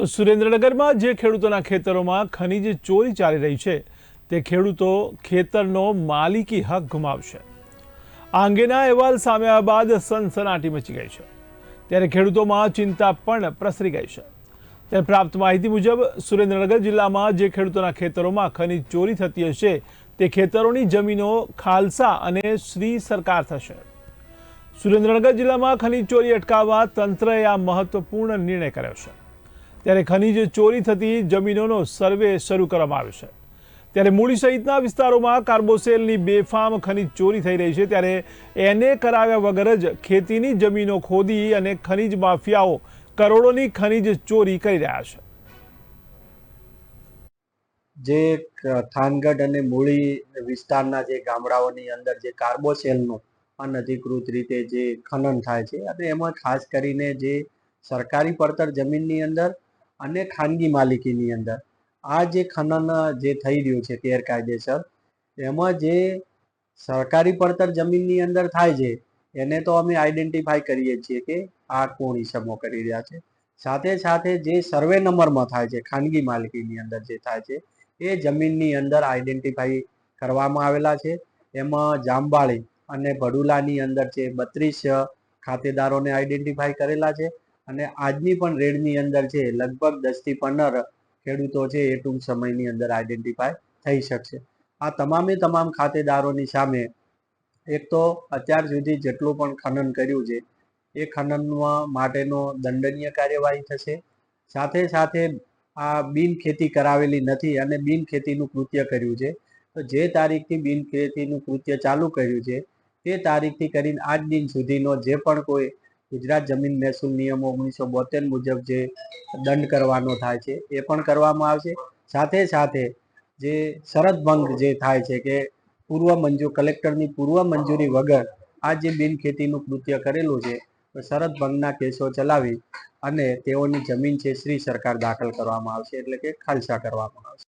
તો સુરેન્દ્રનગરમાં જે ખેડૂતોના ખેતરોમાં ખનીજ ચોરી ચાલી રહી છે, તે ખેડૂતો ખેતરનો માલિકી હક ગુમાવશે. આ અંગેના અહેવાલ સામે આવ્યા બાદ સનસનાટી મચી ગઈ છે. ત્યારે ખેડૂતોમાં ચિંતા પણ પ્રસરી ગઈ છે. ત્યારે પ્રાપ્ત માહિતી મુજબ, સુરેન્દ્રનગર જિલ્લામાં જે ખેડૂતોના ખેતરોમાં ખનીજ ચોરી થતી હશે, તે ખેતરોની જમીનો ખાલસા અને શ્રી સરકાર થશે. સુરેન્દ્રનગર જિલ્લામાં ખનીજ ચોરી અટકાવવા તંત્રએ આ મહત્વપૂર્ણ નિર્ણય કર્યો છે. ત્યારે ખનીજ ચોરી થતી જમીનોનો સર્વે શરૂ કરવામાં આવ્યો છે. ત્યારે મૂળી સહિતના વિસ્તારોમાં કાર્બોસેલની બેફામ ખનીજ ચોરી થઈ રહી છે. ત્યારે એને કરાવ્યા વગર જ ખેતીની જમીનો ખોદી અને ખનીજ માફિયાઓ કરોડોની ખનીજ ચોરી કરી રહ્યા છે. જે થાનગઢ અને મૂળી વિસ્તારના જે ગામડાઓની અંદર જે કાર્બોસેલનું અનધિકૃત રીતે જે ખનન થાય છે. અને એમાં ખાસ કરીને જે સરકારી પડતર જમીનની અંદર અને ખાનગી માલિકીની અંદર. આ જે ખનન જે થઈ રહ્યું છે ગેરકાયદેસર, એમાં જે સરકારી પડતર જમીનની અંદર થાય છે, એને તો અમે આઈડેન્ટિફાઈ કરીએ છીએ કે આ કોણ ઈસમો કરી રહ્યા છે. સાથે સાથે જે સર્વે નંબરમાં થાય છે, ખાનગી માલિકીની અંદર જે થાય છે, એ જમીનની અંદર આઈડેન્ટિફાઈ કરવામાં આવેલા છે. એમાં જાંબાળી અને ભડુલાની અંદર છે બત્રીસ ખાતેદારોને આઈડેન્ટિફાઈ કરેલા છે. અને આજની પણ રેડની અંદર છે લગભગ દસથી પંદર ખેડૂતો છે, એ ટૂંક સમયની અંદર આઈડેન્ટિફાય થઈ શકશે. આ તમામે તમામ ખાતેદારોની સામે એક તો અત્યાર સુધી જેટલું પણ ખનન કર્યું છે, એ ખનનમાં માટેનો દંડનીય કાર્યવાહી થશે. સાથે સાથે આ બિન ખેતી કરાવેલી નથી અને બિન ખેતીનું કૃત્ય કર્યું છે. તો જે તારીખથી બિન ખેતીનું કૃત્ય ચાલુ કર્યું છે તે તારીખથી કરીને આજ દિન સુધીનો જે પણ કોઈ ગુજરાત જમીન મહેસૂલ નિયમો ઓગણીસો બોતેર મુજબ જે દંડ કરવાનો થાય છે, એ પણ કરવામાં આવશે. સાથે સાથે જે શરત ભંગ જે થાય છે કે પૂર્વ મંજૂર, કલેક્ટરની પૂર્વ મંજૂરી વગર આ જે બિનખેતીનું કૃત્ય કરેલું છે શરત ભંગના કેસો ચલાવી અને તેઓની જમીન છે શ્રી સરકાર દાખલ કરવામાં આવશે, એટલે કે ખાલસા કરવામાં આવશે.